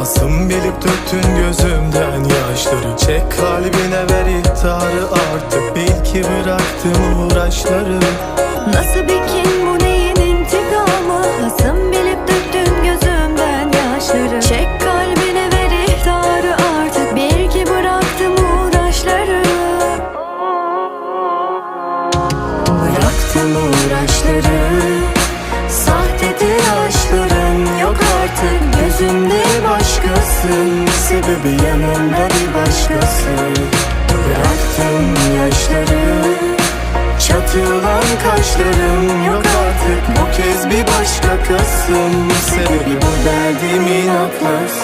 Hasım bilip döktün gözümden yaşları. Çek kalbine ver ihtarı artık. Bil ki bıraktım uğraşları. Nasıl bir kin bu neyin intikamı? Hasım bilip döktün gözümden yaşları. Çek kalbine ver ihtarı artık. Bil ki bıraktım uğraşları. Bıraktım uğraşları başkasın Sebebi yanımda bir başkası. Bıraktım yaşları Çatılan kaşlarım. Yok artık Bu kez bir başka kasım Sebebi bu derdim inatlasın